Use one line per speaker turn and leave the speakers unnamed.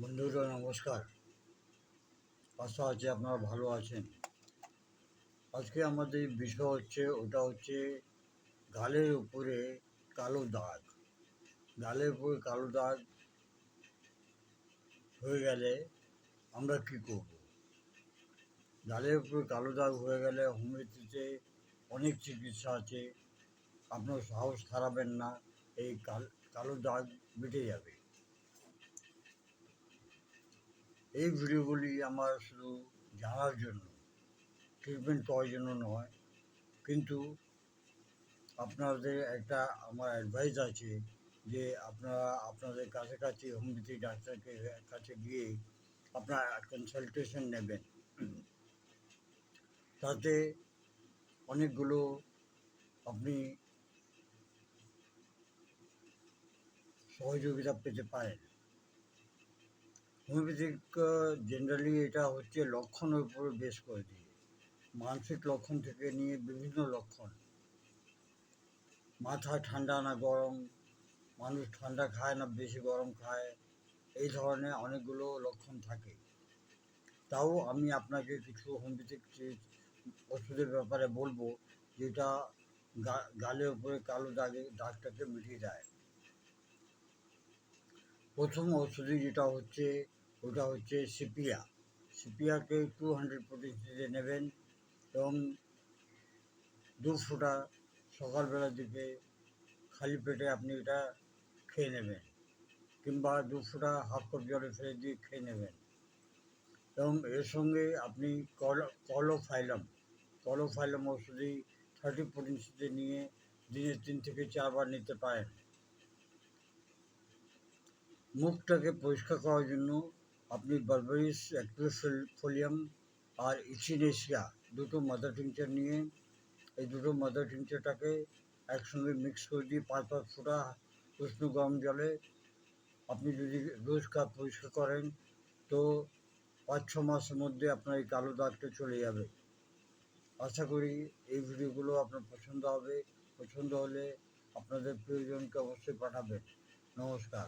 বন্ধুরা, নমস্কার। আশা আছে আপনারা ভালো আছেন। আজকে আমাদের বিষয় হচ্ছে, ওটা হচ্ছে গালের উপরে কালো দাগ। গালের উপরে কালো দাগ হয়ে গেলে আমরা কি করব? গালের উপরে কালো দাগ হয়ে গেলে হোমিওপ্যাথিতে অনেক চিকিৎসা আছে। আপনার সাহস হারাবেন না, এই কাল- কালো দাগ মিটে যাবে। এই ভিডিওগুলি আমার শুধু জানার জন্য ট্রিটমেন্ট করার জন্য নয়, কিন্তু আপনাদের একটা আমার অ্যাডভাইস আছে যে আপনারা আপনাদের কাছাকাছি হোমিওপ্যাথি ডাক্তারকে কাছে গিয়ে আপনার কনসালটেশন নেবেন। তাতে অনেকগুলো আপনি সহযোগিতা পেতে পারেন। হোমিওপ্যাথিক জেনারেলি এটা হচ্ছে লক্ষণের উপর বেশ করে দিয়ে। মানসিক লক্ষণ থেকে নিয়ে বিভিন্ন লক্ষণ। মাথা ঠান্ডা না গরম, মানুষ ঠান্ডা খায় না, বেশি গরম খায়, এই ধরনের অনেকগুলো লক্ষণ থাকে। তাও আমি আপনাকে কিছু হোমিওপ্যাথিক ওষুধের ব্যাপারে বলব, যেটা গালের উপরে কালো দাগে, দাগটাকে মিটিয়ে দেয়। প্রথম ওষুধই যেটা হচ্ছে ওটা হচ্ছে সিপিয়া। সিপিয়াকে টু হান্ড্রেড পঁচিশে নেবেন এবং দু ফোঁটা সকালবেলার দিকে খালি পেটে আপনি এটা খেয়ে নেবেন কিংবা দু ফোঁটা হাফ কাপ জলে ফেলে দিয়ে খেয়ে নেবেন। এবং এর সঙ্গে আপনি কল, কলোফাইলাম কলোফাইলাম ওষুধই থার্টি পটেন্সিতে নিয়ে দিনে তিন থেকে চারবার নিতে পারেন। মুখটাকে পরিষ্কার করার জন্য আপনি বারবারিস ফোলিয়াম আর ইচিনেশিয়া দুটো মাদার টিংচার নিয়ে এই দুটো মাদার টিংচারটাকে একসঙ্গে মিক্স করে দিয়ে পাঁচ পাঁচ ফোঁটা উষ্ণ গরম জলে আপনি যদি রোজ কাপ পরিষ্কার করেন, তো পাঁচ ছ মাসের মধ্যে আপনার এই কালো দাগটা চলে যাবে। আশা করি এই ভিডিওগুলো আপনার পছন্দ হবে। পছন্দ হলে আপনাদের প্রিয়জনকে অবশ্যই পাঠাবেন। নমস্কার।